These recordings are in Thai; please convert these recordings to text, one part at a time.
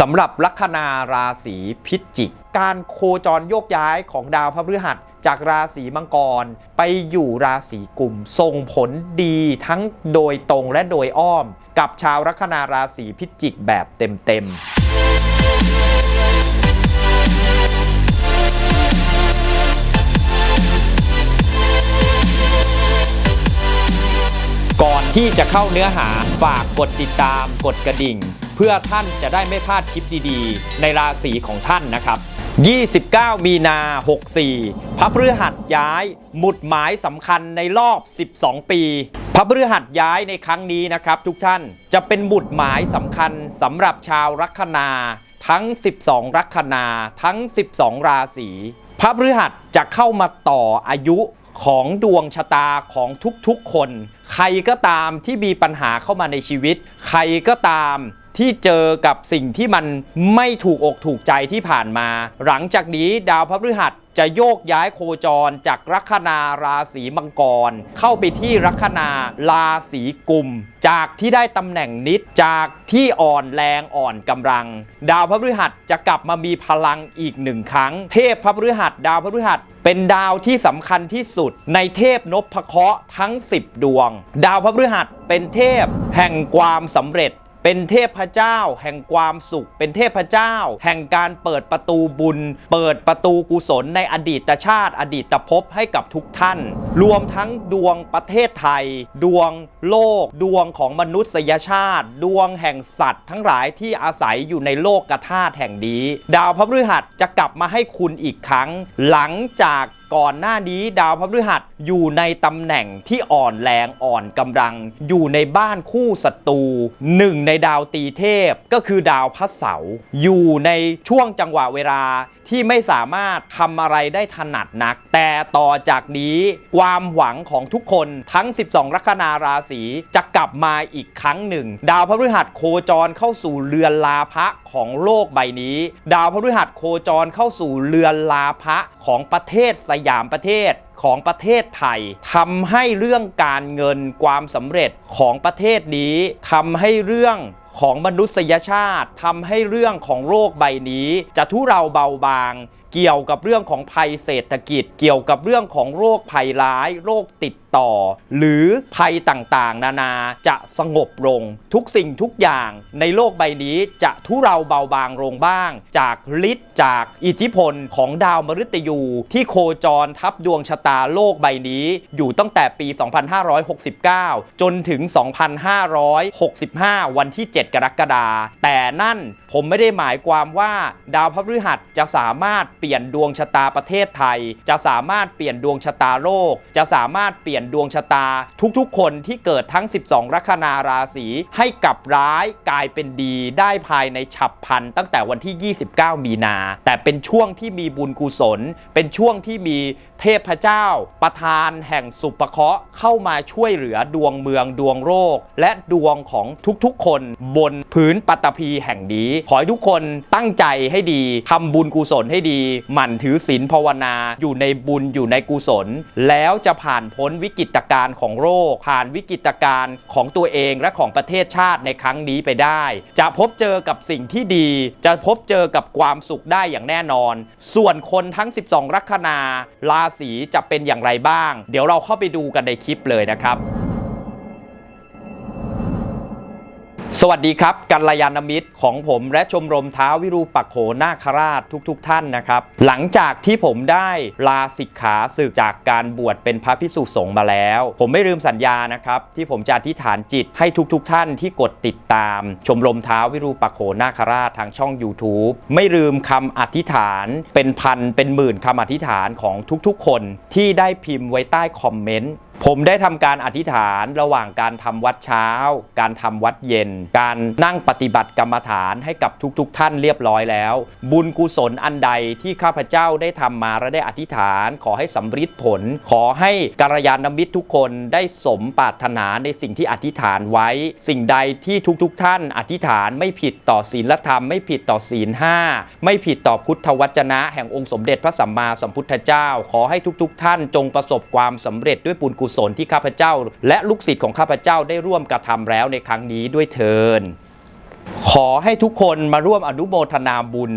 สำหรับลัคนาราศีพิจิก การโคจรโยกย้ายของดาวพฤหัสจากราศีมังกร ไปอยู่ราศีกุมส่งผลดีทั้งโดยตรงและโดยอ้อม กับชาวลัคนาราศีพิจิกแบบเต็มๆ ที่จะเข้าเนื้อหาฝากกดติดตาม กดกระดิ่ง เพื่อท่านจะได้ไม่พลาดคลิปดีๆ ในราศีของท่านนะครับ 29 มีนา 64 พระพฤหัสย้าย หมุดหมายสำคัญในรอบ 12 ปี พระพฤหัสย้ายในครั้งนี้นะครับ ทุกท่านจะเป็นหมุดหมายสำคัญสำหรับชาวลัคนา ทั้ง 12 ลัคนาทั้ง 12 ราศี พระพฤหัสจะเข้ามาต่ออายุของดวงชะตาของทุกๆคน ใครก็ตามที่มีปัญหาเข้ามาในชีวิต ใครก็ตามที่เจอกับสิ่งที่มันไม่ถูกอกถูกใจที่ผ่านมา หลังจากนี้ดาวพฤหัส จะโยกย้ายโคจรจากลัคนาราศีมังกร เข้าไปที่ลัคนาราศีกุม จากที่ได้ตำแหน่งนิดจากที่อ่อนแรงอ่อนกำลัง ดาวพฤหัสจะกลับมามีพลังอีกหนึ่งครั้ง เทพพระพฤหัสดาวพฤหัสเป็นดาวที่สำคัญที่สุด ในเทพนพเคราะห์ทั้ง 10 ดวง ดาวพฤหัสเป็นเทพแห่งความสำเร็จ เป็นเทพเจ้าแห่งความสุข เป็นเทพเจ้า แห่งการเปิดประตูบุญ เปิดประตูกุศลในอดีตชาติ อดีตภพให้กับทุกท่าน รวมทั้งดวงประเทศไทย ดวงโลก ดวงของมนุษยชาติ ดวงแห่งสัตว์ ทั้งหลายที่อาศัยอยู่ในโลกกธาตุแห่งนี้ ดาวพฤหัสจะกลับมาให้คุณอีกครั้ง หลังจาก ก่อนหน้านี้ดาวพฤหัสอยู่ในตำแหน่งที่อ่อนแรงอ่อนกำลัง อยู่ในบ้านคู่ศัตรูหนึ่งในดาวตีเทพก็คือดาวพระเสาร์อยู่ในช่วงจังหวะเวลาที่ไม่สามารถทำอะไรได้ถนัดนัก แต่ต่อจากนี้ความหวังของทุกคนทั้ง 12 ลัคนาราศีจะกลับมาอีกครั้งหนึ่ง ดาวพฤหัสโคจรเข้าสู่เรือนลาภะของโลกใบนี้ ดาวพฤหัสโคจรเข้าสู่เรือนลาภะของประเทศสยามประเทศของประเทศไทยทำให้เรื่องการเงินความสำเร็จของประเทศนี้ทำให้เรื่องของมนุษยชาติทำให้เรื่องของโลกใบนี้ จะทุเราเบาบาง เกี่ยวกับเรื่องของภัยเศรษฐกิจ เกี่ยวกับเรื่องของโรคภัยร้าย โรคติดต่อ หรือภัยต่างๆ นานาจะสงบลง ทุกสิ่งทุกอย่างในโลกใบนี้จะทุเราเบาบางลงบ้าง จากฤทธิ์จากอิทธิพลของดาวมฤตยู ที่โคจรทับดวงชะตาโลกใบนี้ อยู่ตั้งแต่ปี 2569 จนถึง 2565 วันที่ 7 กรกฎาคมแต่นั่นผมไม่ได้หมายความว่าดาวพฤหัสจะสามารถเปลี่ยนดวงชะตาประเทศไทย จะสามารถเปลี่ยนดวงชะตาโลก จะสามารถเปลี่ยนดวงชะตา ทุกๆ คนที่เกิดทั้ง 12 ลัคนาราศีให้กลับร้ายกลายเป็นดีได้ภายในฉับพลันตั้งแต่วันที่ 29 มีนา แต่เป็นช่วงที่มีบุญกุศล เป็นช่วงที่มีเทพเจ้า ประธานแห่งสุปเคราะห์เข้ามาช่วยเหลือดวงเมืองดวงโรคและดวงของทุกๆ คนบนพื้นปัตตภีแห่งนี้ ขอให้ทุกคนตั้งใจให้ดีทำบุญกุศลให้ดีหมั่นถือศีลภาวนา อยู่ในบุญอยู่ในกุศล แล้วจะผ่านพ้นวิกฤตการณ์ของโรค ผ่านวิกฤตการณ์ของตัวเองและของประเทศชาติในครั้งนี้ไปได้ จะพบเจอกับสิ่งที่ดี จะพบเจอกับความสุขได้อย่างแน่นอน ส่วนคนทั้ง 12 ลัคนาราศีจะเป็นอย่างไรบ้าง เดี๋ยวเราเข้าไปดูกันในคลิปเลยนะครับ สวัสดีครับกัลยาณมิตรของผมและชมรมเท้าวิรูปักโขนาคราชทุกๆทท่านนะครับ หลังจากที่ผมได้ลาสิกขาสึกจากการบวชเป็นพระพิสุสงฆ์มาแล้ว ผมไม่ลืมสัญญานะครับ ที่ผมจะอธิษฐานจิตให้ทุกๆทท่านที่กดติดตาม ชมรมเท้าวิรูปักโขนาคราชทางช่อง YouTube ไม่ลืมคำอธิษฐาน เป็นพันเป็นหมื่นคำอธิษฐานของทุกๆ คนที่ได้พิมพ์ไว้ใต้คอมเมนต์ ผมได้ทำการอธิษฐานระหว่างการทำวัดเช้า การทำวัดเย็น การนั่งปฏิบัติกรรมฐานให้กับทุกๆทท่านเรียบร้อยแล้ว บุญกุศลอันใดที่ข้าพเจ้าได้ทำมาและได้อธิษฐาน ขอให้สำฤทธิ์ผล ขอให้กัลยาณมิตรทุกคนได้สมปรารถนาในสิ่งที่อธิษฐานไว้ สิ่งใดที่ทุกๆทท่านอธิษฐานไม่ผิดต่อศีลธรรม ไม่ผิดต่อศีลห้าไม่ผิดต่อพุทธวจนะ แห่งองค์สมเด็จพระสัมมาสัมพุทธเจ้า ขอให้ทุกๆท่านจงประสบความสำเร็จด้วยบุญกุศลที่ข้าพเจ้า และลูกศิษย์ของข้าพเจ้าได้ร่วมกระทำแล้วในครั้งนี้ด้วยเทินขอให้ทุกคนมาร่วมอนุโมทนาบุญ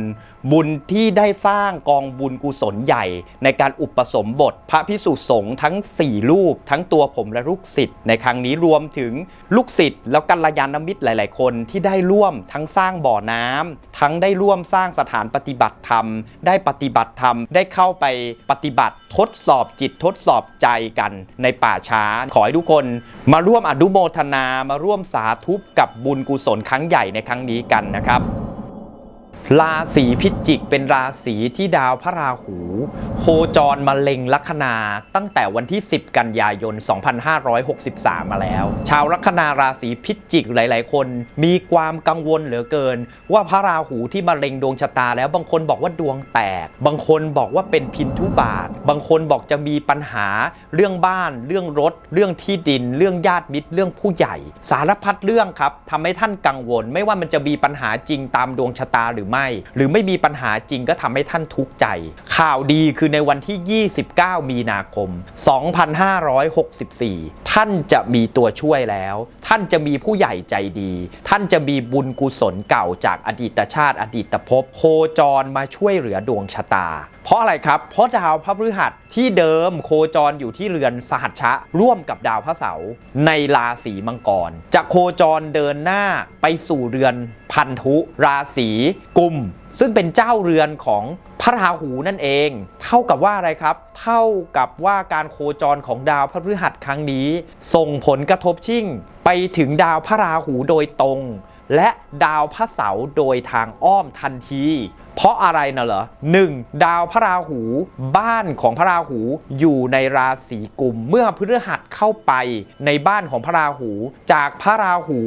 บุญที่ได้สร้างกองบุญกุศลใหญ่ ในการอุปสมบท พระพิสุสงฆ์ทั้ง 4 รูป ทั้งตัวผมและลูกศิษย์ในครั้งนี้รวมถึงลูกศิษย์แล้วกัลยาณมิตรหลาย ๆ คนที่ได้ร่วมทั้งสร้างบ่อน้ำทั้งได้ร่วมสร้างสถานปฏิบัติธรรม ได้ปฏิบัติธรรมได้เข้าไปปฏิบัติทดสอบจิตทดสอบใจกันในป่าช้า ขอให้ทุกคนมาร่วมอนุโมทนามาร่วมสาธุกับบุญกุศลครั้งใหญ่ในครั้งนี้กันนะครับ ราศีพิจิกเป็นราศีที่ดาวพระราหู โคจรมาเล็งลัคนาตั้งแต่วันที่ 10 กันยายน 2563 มาแล้ว ชาวลัคนาราศีพิจิกหลาย ๆ คน มีความกังวลเหลือเกิน ว่าพระราหูที่มาเล็งดวงชะตาแล้วบางคนบอกว่าดวงแตก บางคนบอกว่าเป็นพินทุบาท บางคนบอกจะมีปัญหาเรื่องบ้าน เรื่องรถ เรื่องที่ดิน เรื่องญาติมิตรเรื่องผู้ใหญ่ สารพัดเรื่องครับทำให้ท่านกังวล ไม่ว่ามันจะมีปัญหาจริงตามดวงชะตาหรือไม่ หรือไม่มีปัญหาจริงก็ทำให้ท่านทุกข์ใจ ข่าวดีคือในวันที่ 29 มีนาคม 2564 ท่านจะมีตัวช่วยแล้ว ท่านจะมีผู้ใหญ่ใจดี ท่านจะมีบุญกุศลเก่าจากอดีตชาติอดีตภพโคจรมาช่วยเหลือดวงชะตา เพราะอะไรครับ เพราะดาวพระพฤหัสที่เดิมโคจรอยู่ที่เรือนสหัชชะ ร่วมกับดาวพระเสาร์ในราศีมังกร จะโคจรเดินหน้าไปสู่เรือนพันธุ ราศีกุม ซึ่งเป็นเจ้าเรือนของพระราหูนั่นเอง เท่ากับว่าอะไรครับ เท่ากับว่าการโคจรของดาวพระพฤหัสครั้งนี้ ส่งผลกระทบชิ่ง ไปถึงดาวพระราหูโดยตรง และดาวพระเสาร์โดยทางอ้อมทันที เพราะอะไรนะเหรอ 1. ดาวพระราหู บ้านของพระราหูอยู่ในราศีกุม เมื่อพฤหัสเข้าไปในบ้านของพระราหู จากพระราหู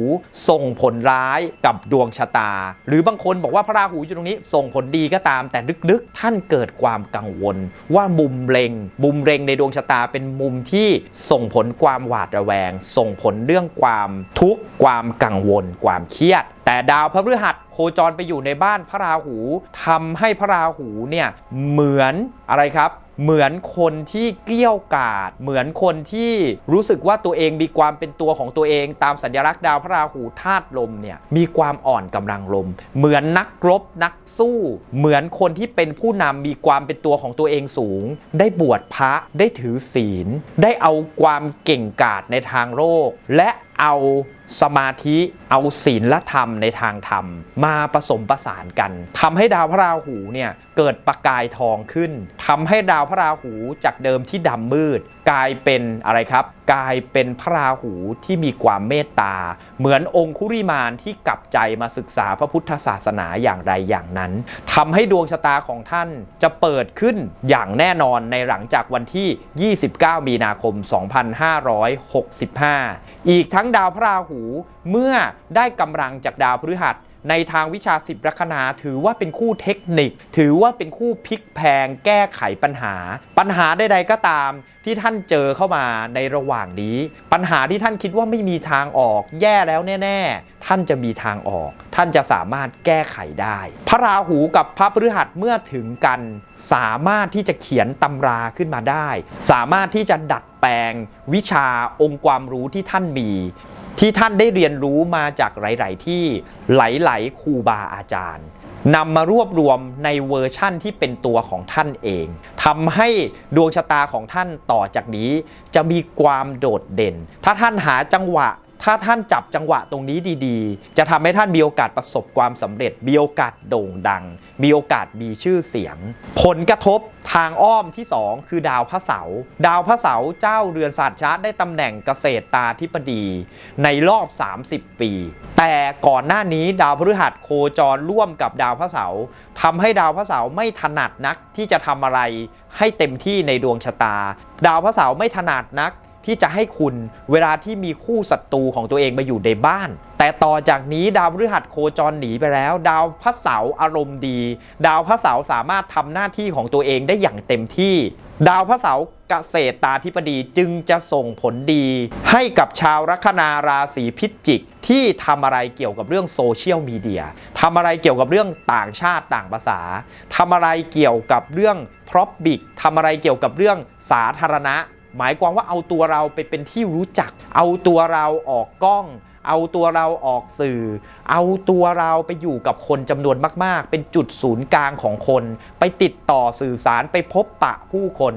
ส่งผลร้ายกับดวงชะตา หรือบางคนบอกว่าพระราหูอยู่ตรงนี้ส่งผลดีก็ตาม แต่ลึกๆ ท่านเกิดความกังวล ว่ามุมเลงมุมเลงในดวงชะตาเป็นมุมที่ส่งผลความหวาดระแวง ส่งผลเรื่องความทุกข์ความกังวล ความเครียด แต่ดาวพระพฤหัสโคจรไปอยู่ในบ้านพระราหูทำให้พระราหูเนี่ยเหมือนอะไรครับเหมือนคนที่เกลี้ยวกาด เหมือนคนที่รู้สึกว่าตัวเองมีความเป็นตัวของตัวเอง ตามสัญลักษณ์ดาวพระราหูธาตุลมเนี่ยมีความอ่อนกำลังลม เหมือนนักรบนักสู้ เหมือนคนที่เป็นผู้นำมีความเป็นตัวของตัวเองสูง ได้บวชพระได้ถือศีล ได้เอาความเก่งกาจในทางโลกและเอา สมาธิเอาศีลและธรรมในทางธรรม มาผสมประสานกันทำให้ดาวพระราหูเนี่ยเกิดประกายทองขึ้นทำให้ดาวพระราหูจากเดิมที่ดำมืด กลายเป็นอะไรครับ กลายเป็นพระราหูที่มีความเมตตา เหมือนองคุริมานที่กลับใจมาศึกษาพระพุทธศาสนาอย่างไรอย่างนั้นทำให้ดวงชะตาของท่านจะเปิดขึ้นอย่างแน่นอนในหลังจากวันที่ 29 มีนาคม 2565 อีกทั้งดาวพระราหูเมื่อได้กำลังจากดาวพฤหัสในทางวิชาสิบลัคนาถือว่าเป็นคู่เทคนิค ถือว่าเป็นคู่พลิกแพงแก้ไขปัญหา ปัญหาใดๆก็ตามที่ท่านเจอเข้ามาในระหว่างนี้ ปัญหาที่ท่านคิดว่าไม่มีทางออกแย่แล้วแน่ ๆ ท่านจะมีทางออก ท่านจะสามารถแก้ไขได้ พระราหูกับพระพฤหัสเมื่อถึงกัน สามารถที่จะเขียนตำราขึ้นมาได้ สามารถที่จะดัดแปลงวิชาองค์ความรู้ที่ท่านมี ที่ท่านได้เรียนรู้มาจากหลาย ๆ ที่หลาย ๆ ครูบาอาจารย์นำมารวบรวมในเวอร์ชั่นที่เป็นตัวของท่านเองทำให้ดวงชะตาของท่านต่อจากนี้ จะมีความโดดเด่น ถ้าท่านหาจังหวะ ถ้าท่านจับจังหวะตรงนี้ดีๆ จะทำให้ท่านมีโอกาสประสบความสำเร็จ มีโอกาสโด่งดัง มีโอกาสมีชื่อเสียง ผลกระทบทางอ้อมที่ 2 คือดาวพระเสาร์ดาวพระเสาร์เจ้าเรือนศาสตร์ชาร์ตได้ตำแหน่งเกษตรตาธิปดี ในรอบ 30 ปี แต่ก่อนหน้านี้ดาวพฤหัสโคจรร่วมกับดาวพระเสาร์ทำให้ดาวพระเสาร์ไม่ถนัดนักที่จะทำอะไรให้เต็มที่ในดวงชะตา ดาวพระเสาร์ไม่ถนัดนัก ที่จะให้คุณเวลาที่มีคู่ศัตรูของตัวเองมาอยู่ในบ้าน แต่ต่อจากนี้ดาวพฤหัสโคจรหนีไปแล้ว ดาวพระเสาร์อารมณ์ดี ดาวพระเสาร์สามารถทำหน้าที่ของตัวเองได้อย่างเต็มที่ ดาวพระเสาร์เกษตรตาธิปดีจึงจะส่งผลดี ให้กับชาวลัคนาราศีพิจิก ที่ทำอะไรเกี่ยวกับเรื่องโซเชียลมีเดียทำอะไรเกี่ยวกับเรื่องต่างชาติต่างภาษาทำอะไรเกี่ยวกับเรื่องพร็อพบิกทำอะไรเกี่ยวกับเรื่องสาธารณะ หมายความว่าเอาตัวเราไปเป็นที่รู้จัก เอาตัวเราออกกล้อง เอาตัวเราออกสื่อ เอาตัวเราไปอยู่กับคนจำนวนมาก ๆ เป็นจุดศูนย์กลางของคน ไปติดต่อสื่อสารไปพบปะผู้คน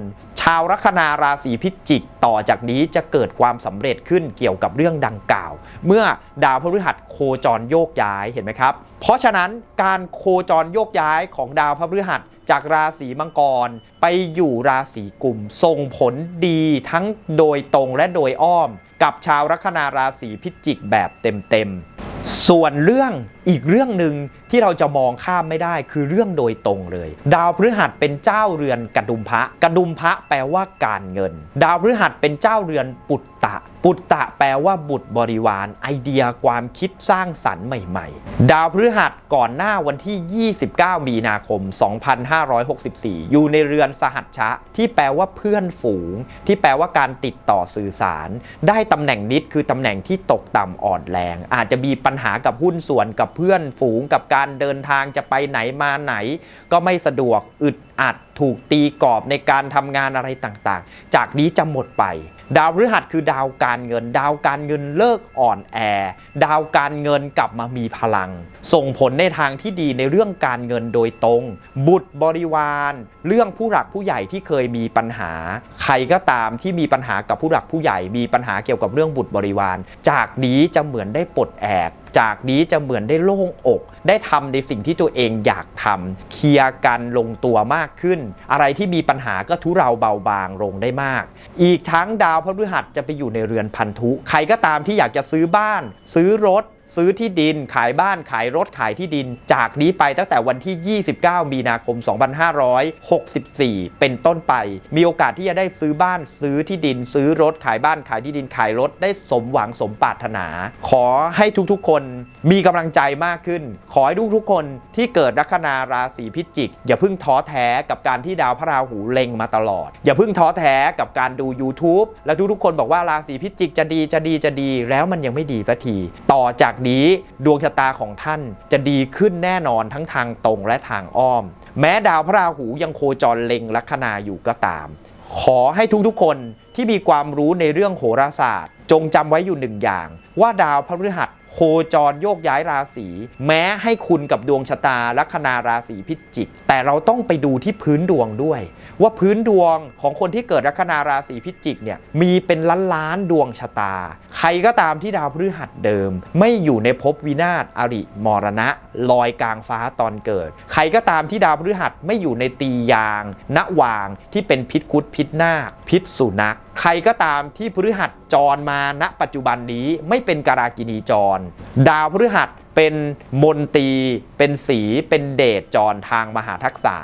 ชาวลัคนาราศีพิจิกต่อจากนี้จะเกิดความสำเร็จขึ้นเกี่ยวกับเรื่องดังกล่าว เมื่อดาวพฤหัสโคจรโยกย้ายเห็นไหมครับ เพราะฉะนั้นการโคจรโยกย้ายของดาวพฤหัสจากราศีมังกร ไปอยู่ราศีกุมส่งผลดีทั้งโดยตรงและโดยอ้อม กับชาวลัคนาราศีพิจิกแบบเต็มๆส่วนเรื่องอีกเรื่องหนึ่งที่เราจะมองข้ามไม่ได้คือเรื่องโดยตรงเลย ดาวพฤหัสเป็นเจ้าเรือนกระดุมพระกระดุมพระแปลว่าการเงิน ดาวพฤหัสเป็นเจ้าเรือนปุตตะ ปุตตะแปลว่าบุตรบริวาร ไอเดียความคิดสร้างสรรค์ใหม่ๆ ดาวพฤหัสก่อนหน้าวันที่ 29 มีนาคม 2564 อยู่ในเรือนสหัชชะ ที่แปลว่าเพื่อนฝูง ที่แปลว่าการติดต่อสื่อสาร ได้ตำแหน่งนิดคือตำแหน่งที่ตกต่ำอ่อนแรง อาจจะมีปัญหากับหุ้นส่วนกับเพื่อนฝูงกับการเดินทางจะไปไหนมาไหน ก็ไม่สะดวกอึด อัดถูกตีกรอบในการทำงานอะไรต่างๆ จากนี้จะหมดไป ดาวพฤหัสคือดาวการเงิน ดาวการเงินเลิกอ่อนแอ ดาวการเงินกลับมามีพลัง ส่งผลในทางที่ดีในเรื่องการเงินโดยตรง บุตรบริวาร เรื่องผู้หลักผู้ใหญ่ที่เคยมีปัญหา ใครก็ตามที่มีปัญหากับผู้หลักผู้ใหญ่ มีปัญหาเกี่ยวกับเรื่องบุตรบริวาร จากนี้จะเหมือนได้ปลดแอกจากนี้จะเหมือนได้โล่งอก ได้ทำในสิ่งที่ตัวเองอยากทำเคลียร์กันลงตัวมากขึ้น อะไรที่มีปัญหาก็ทุเราเบาบางลงได้มาก อีกทั้งดาวพฤหัสจะไปอยู่ในเรือนพันธุ ใครก็ตามที่อยากจะซื้อบ้าน ซื้อรถซื้อที่ดินขายบ้านขายรถขายที่ดิน จากนี้ไปตั้งแต่วันที่ 29 มีนาคม 2564 เป็นต้นไป มีโอกาสที่จะได้ซื้อบ้านซื้อที่ดิน ซื้อรถขายบ้านขายที่ดินขายรถได้สมหวังสมปรารถนา ขอให้ทุกๆ คนมีกำลังใจมากขึ้น ขอให้ทุกๆ คนที่เกิดลัคนาราศีพิจิก อย่าเพิ่งท้อแท้กับการที่ดาวพระราหูเล็งมาตลอด อย่าเพิ่งท้อแท้กับการดู YouTube แล้วทุกๆคนบอกว่าราศีพิจิกจะดีจะดีจะดี แล้วมันยังไม่ดีสักทีต่อจากนี้ดวงชะตาของท่านจะดีขึ้นแน่นอนทั้งทางตรงและทางอ้อม แม้ดาวพระราหูยังโคจรเล็งลัคนาอยู่ก็ตาม ขอให้ทุกๆคนที่มีความรู้ในเรื่องโหราศาสตร์ จงจำไว้อยู่หนึ่งอย่าง ว่าดาวพฤหัส โคจรโยกย้ายราศีแม้ให้คุณกับดวงชะตาลัคนาราศีพิจิก แต่เราต้องไปดูที่พื้นดวงด้วย ว่าพื้นดวงของคนที่เกิดลัคนาราศีพิจิกเนี่ยมีเป็นล้านล้านดวงชะตา ใครก็ตามที่ดาวพฤหัสเดิม ไม่อยู่ในภพวินาศอริมรณะ ลอยกลางฟ้าตอนเกิด ใครก็ตามที่ดาวพฤหัสไม่อยู่ในตียางณวางที่เป็นพิษคุดพิษนาคพิษสุนัขใครก็ตามที่พฤหัสจรมาณปัจจุบันนี้ไม่เป็นการากินีจร ดาวพฤหัส เป็นมนตี เป็นสีเป็นเดชจรทางมหาทักษา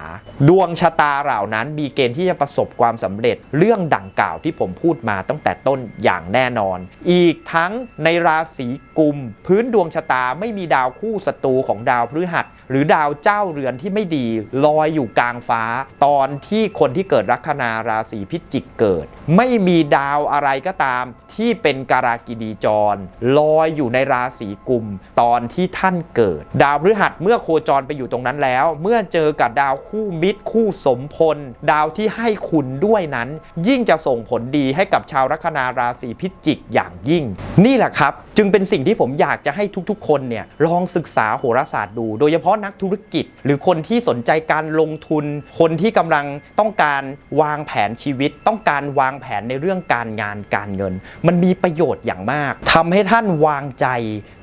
ดวงชะตาเหล่านั้นมีเกณฑ์ที่จะประสบความสำเร็จเรื่องดังกล่าวที่ผมพูดมาตั้งแต่ต้นอย่างแน่นอน อีกทั้งในราศีกุม พื้นดวงชะตาไม่มีดาวคู่ศัตรูของดาวพฤหัส หรือดาวเจ้าเรือนที่ไม่ดีลอยอยู่กลางฟ้า ตอนที่คนที่เกิดลัคนาราศีพิจิกเกิด ไม่มีดาวอะไรก็ตามที่เป็นการากินีจร ลอยอยู่ในราศีกุม ตอนที่ท่านเกิด ดาวพฤหัสเมื่อโคจรไปอยู่ตรงนั้นแล้ว เมื่อเจอกับดาวคู่มิตร คู่สมพล ดาวที่ให้คุณด้วยนั้น ยิ่งจะส่งผลดีให้กับชาวลัคนาราศีพิจิกอย่างยิ่ง นี่แหละครับ จึงเป็นสิ่งที่ผมอยากจะให้ทุกๆ คนเนี่ยลองศึกษาโหราศาสตร์ดู โดยเฉพาะนักธุรกิจ หรือคนที่สนใจการลงทุน คนที่กำลังต้องการวางแผนชีวิต ต้องการวางแผนในเรื่องการงานการเงิน มันมีประโยชน์อย่างมากทำให้ท่านวางใจ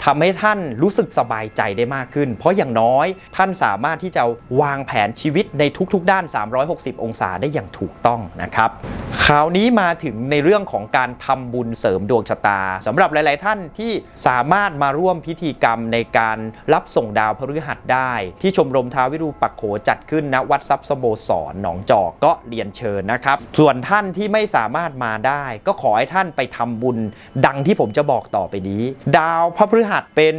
ทำให้ท่านรู้สึกสบายใจได้มากขึ้น เพราะอย่างน้อยท่านสามารถที่จะวางแผนชีวิตในทุกๆ ด้าน 360 องศาได้อย่างถูกต้องนะครับคราวนี้มาถึงในเรื่องของการทำบุญเสริมดวงชะตาสำหรับหลาย ๆ ท่านที่สามารถมาร่วมพิธีกรรมในการรับส่งดาวพฤหัสได้ ที่ชมรมท้าววิรูปักโขจัดขึ้นณวัดทรัพย์สโมสรหนองจอกก็เรียนเชิญนะครับ ส่วนท่านที่ไม่สามารถมาได้ ก็ขอให้ท่านไปทำบุญ ดังที่ผมจะบอกต่อไปนี้ ดาวพระพฤหัสเป็น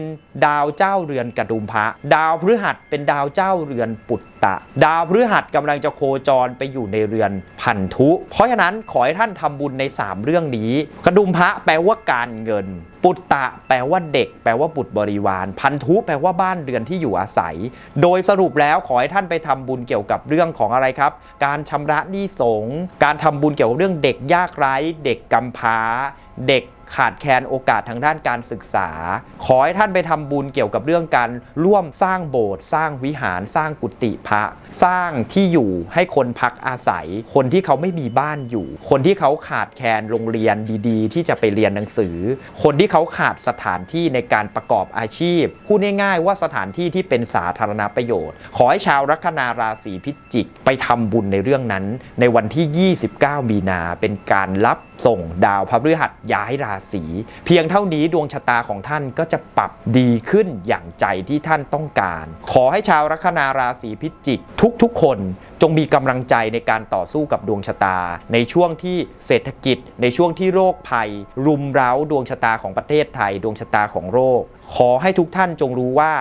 ดาวาวเจ้าเรือนกระดุมพระ ดาวพฤหัสเป็นดาวเจ้าเรือนปุตตะ ดาวพฤหัสกำลังจะโคจรไปอยู่ในเรือนพันธุ เพราะฉะนั้นขอให้ท่านทำบุญใน 3 เรื่องนี้ กระดุมพระแปลว่าการเงิน ปุตตะแปลว่าเด็ก แปลว่าบุตรบริวาร พันธุแปลว่าบ้านเรือนที่อยู่อาศัย โดยสรุปแล้วขอให้ท่านไปทำบุญเกี่ยวกับเรื่องของอะไรครับ การชำระหนี้สง การทำบุญเกี่ยวกับเรื่องเด็กยากไร้ เด็กกำพร้า เด็ก ขาดแคลนโอกาสทางด้านการศึกษา ขอให้ท่านไปทำบุญเกี่ยวกับเรื่องการร่วมสร้างโบสถ์สร้างวิหารสร้างกุฏิพระ สร้างที่อยู่ให้คนพักอาศัย คนที่เขาไม่มีบ้านอยู่ คนที่เขาขาดแคลนโรงเรียนดีๆ ที่จะไปเรียนหนังสือ คนที่เขาขาดสถานที่ในการประกอบอาชีพพูดง่ายๆว่าสถานที่ที่เป็นสาธารณประโยชน์ ขอให้ชาวลัคนาราศีพิจิกไปทำบุญในเรื่องนั้น ในวันที่ 29 มีนาเป็นการรับส่งดาวพฤหัสย้ายราศี เพียงเท่านี้ดวงชะตาของท่านก็จะปรับดีขึ้นอย่างใจที่ท่านต้องการ ขอให้ชาวลัคนาราศีพิจิก ทุกๆ คนจงมีกำลังใจในการต่อสู้กับดวงชะตา ในช่วงที่เศรษฐกิจ ในช่วงที่โรคภัย รุมเร้าดวงชะตาของประเทศไทย ดวงชะตาของโรค ขอให้ทุกท่านจงรู้ว่า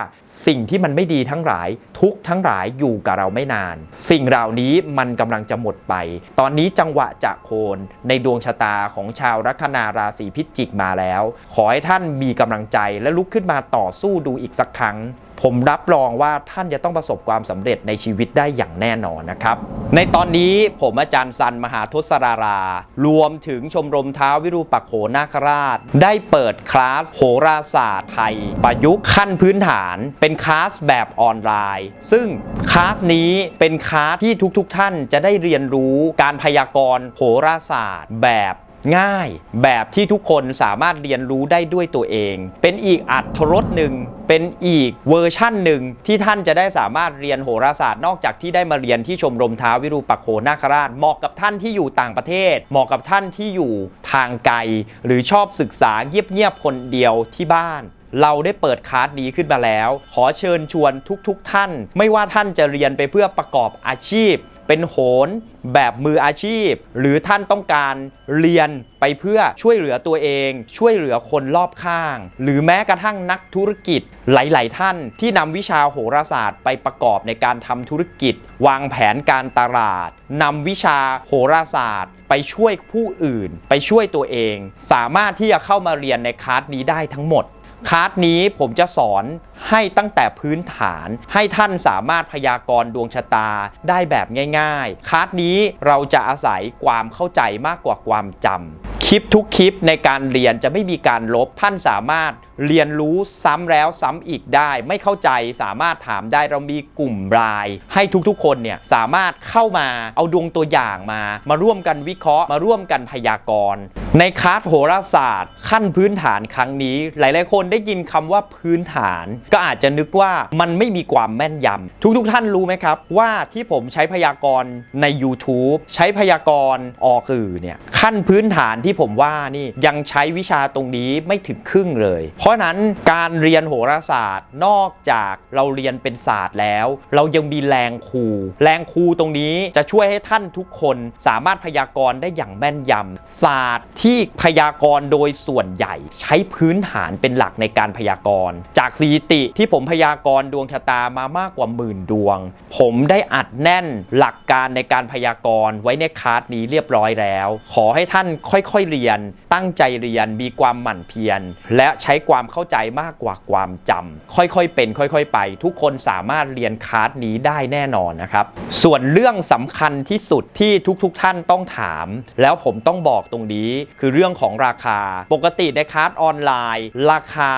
สิ่งที่มันไม่ดีทั้งหลายทุกทั้งหลายอยู่กับเราไม่นาน สิ่งเหล่านี้มันกำลังจะหมดไป ตอนนี้จังหวะจะโคนในดวงชะตาของชาวลัคนาราศีพิจิกมาแล้ว ขอให้ท่านมีกำลังใจและลุกขึ้นมาต่อสู้ดูอีกสักครั้ง ผมรับรองว่าท่านจะต้องประสบความสำเร็จในชีวิตได้อย่างแน่นอนนะครับ ในตอนนี้ผมอาจารย์สันมหาทศรารา รวมถึงชมรมเท้าวิรูปักโขนาคราช ได้เปิดคลาสโหราศาสตร์ไทย ประยุกต์ขั้นพื้นฐาน เป็นคลาสแบบออนไลน์ ซึ่งคลาสนี้เป็นคลาสที่ทุกๆทท่านจะได้เรียนรู้การพยากรณ์โหราศาสตร์แบบ ง่าย แบบที่ทุกคนสามารถเรียนรู้ได้ด้วยตัวเอง เป็นอีกอัตรสหนึ่งเป็นอีกเวอร์ชั่นหนึ่งที่ท่านจะได้สามารถเรียนโหราศาสตร์นอกจากที่ได้มาเรียนที่ชมรมท้าววิรูปักโขนาคราชเหมาะกับท่านที่อยู่ต่างประเทศ เหมาะกับท่านที่อยู่ทางไกล หรือชอบศึกษาเงียบๆคนเดียวที่บ้านเราได้เปิดคลาสนี้ขึ้นมาแล้ว ขอเชิญชวนทุกๆทท่าน ไม่ว่าท่านจะเรียนไปเพื่อประกอบอาชีพ เป็นโหนแบบมืออาชีพ หรือท่านต้องการเรียนไปเพื่อช่วยเหลือตัวเอง ช่วยเหลือคนรอบข้าง หรือแม้กระทั่งนักธุรกิจหลาย ๆ ท่านที่นำวิชาโหราศาสตร์ไปประกอบในการทำธุรกิจ วางแผนการตลาดนำวิชาโหราศาสตร์ ไปช่วยผู้อื่น ไปช่วยตัวเอง สามารถที่จะเข้ามาเรียนในคลาสนี้ได้ทั้งหมดคลาสนี้ผมจะสอนให้ตั้งแต่พื้นฐานให้ท่านสามารถพยากรณ์ดวงชะตาได้แบบง่าย ๆคลาสนี้เราจะอาศัยความเข้าใจมากกว่าความจำคลิปทุกคลิปในการเรียนจะไม่มีการลบท่านสามารถเรียนรู้ซ้ำแล้วซ้ำอีกได้ ไม่เข้าใจสามารถถามได้เรามีกลุ่มราย ให้ทุกๆ คนเนี่ยสามารถเข้ามาเอาดวงตัวอย่างมา มาร่วมกันวิเคราะห์มาร่วมกันพยากรณ์ ในคลาสโหราศาสตร์ ขั้นพื้นฐานครั้งนี้ หลายๆคนได้ยินคำว่าพื้นฐานก็อาจจะนึกว่ามันไม่มีความแม่นยำทุกๆท่านรู้ไหมครับ ว่าที่ผมใช้พยากรณ์ใน YouTube ใช้พยากรณ์ออกสื่อเนี่ยขั้นพื้นฐานที่ผมว่านี่ยังใช้วิชาตรงนี้ไม่ถึงครึ่งเลย เพราะฉะนั้นการเรียนโหราศาสตร์ นอกจากเราเรียนเป็นศาสตร์แล้ว เรายังมีแรงครู แรงครูตรงนี้จะช่วยให้ท่านทุกคนสามารถพยากรณ์ได้อย่างแม่นยำศาสตร์ที่พยากรณ์โดยส่วนใหญ่ ใช้พื้นฐานเป็นหลักในการพยากรณ์ จากสถิติที่ผมพยากรณ์ดวงชะตามามากกว่าหมื่นดวง ผมได้อัดแน่นหลักการในการพยากรณ์ไว้ในคลาสนี้เรียบร้อยแล้ว ขอให้ท่านค่อยๆเรียน ตั้งใจเรียนมีความหมั่นเพียรและใช้ความเข้าใจมากกว่าความจำค่อยๆเป็น ค่อยๆ ไป ทุกคนสามารถเรียนคลาสนี้ได้แน่นอนนะครับ ส่วนเรื่องสำคัญที่สุดที่ทุกๆทท่านต้องถาม แล้วผมต้องบอกตรงนี้คือเรื่องของราคา ปกติในคลาสออนไลน์ ราคา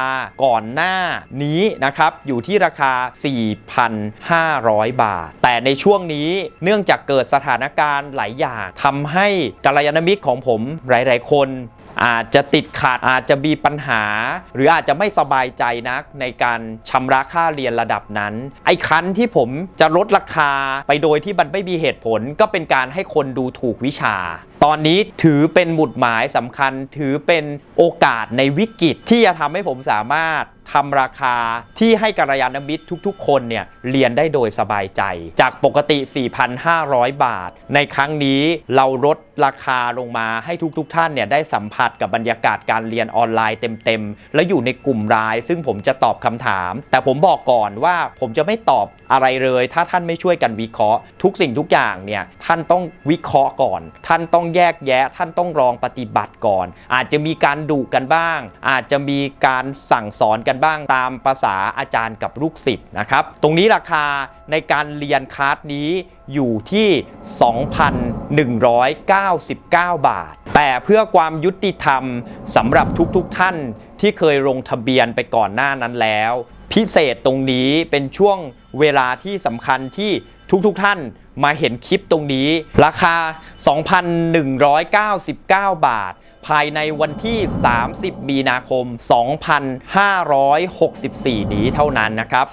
ก่อนหน้านี้นะครับอยู่ที่ราคา 4,500 บาท แต่ในช่วงนี้เนื่องจากเกิดสถานการณ์หลายอย่างทำให้กัลยาณมิตรของผมหลาย ๆ คนอาจจะติดขัดอาจจะมีปัญหา หรืออาจจะไม่สบายใจนักในการชำระค่าเรียนระดับนั้น ไอ้คันที่ผมจะลดราคาไปโดยที่มันไม่มีเหตุผล ก็เป็นการให้คนดูถูกวิชา ตอนนี้ถือเป็นหมุดหมายสำคัญ ถือเป็นโอกาสในวิกฤตที่จะทำให้ผมสามารถทำราคาที่ให้กัลยาณมิตรทุกๆ คนเนี่ยเรียนได้โดยสบายใจ จากปกติ 4,500 บาท ในครั้งนี้เราลดราคาลงมาให้ทุกๆท่านเนี่ยได้สัมผัสกับบรรยากาศการเรียนออนไลน์เต็มๆ และอยู่ในกลุ่มราย ซึ่งผมจะตอบคำถาม แต่ผมบอกก่อนว่าผมจะไม่ตอบ อะไรเลย ถ้าท่านไม่ช่วยกันวิเคราะห์ ทุกสิ่งทุกอย่างเนี่ยท่านต้องวิเคราะห์ก่อน ท่านต้องแยกแยะ ท่านต้องลองปฏิบัติก่อน อาจจะมีการดุกันบ้าง อาจจะมีการสั่งสอนกันบ้างตามภาษาอาจารย์กับลูกศิษย์นะครับ ตรงนี้ราคาในการเรียนคลาสนี้อยู่ที่ 2,199 บาท แต่เพื่อความยุติธรรมสำหรับทุกๆทท่านที่เคยลงทะเบียนไปก่อนหน้านั้นแล้ว พิเศษตรงนี้เป็นช่วง เวลาที่สำคัญที่ทุกๆทท่านมาเห็นคลิปตรงนี้ ราคา 2,199 บาท ภายในวันที่ 30 มีนาคม 2564 นี้เท่านั้นนะครับ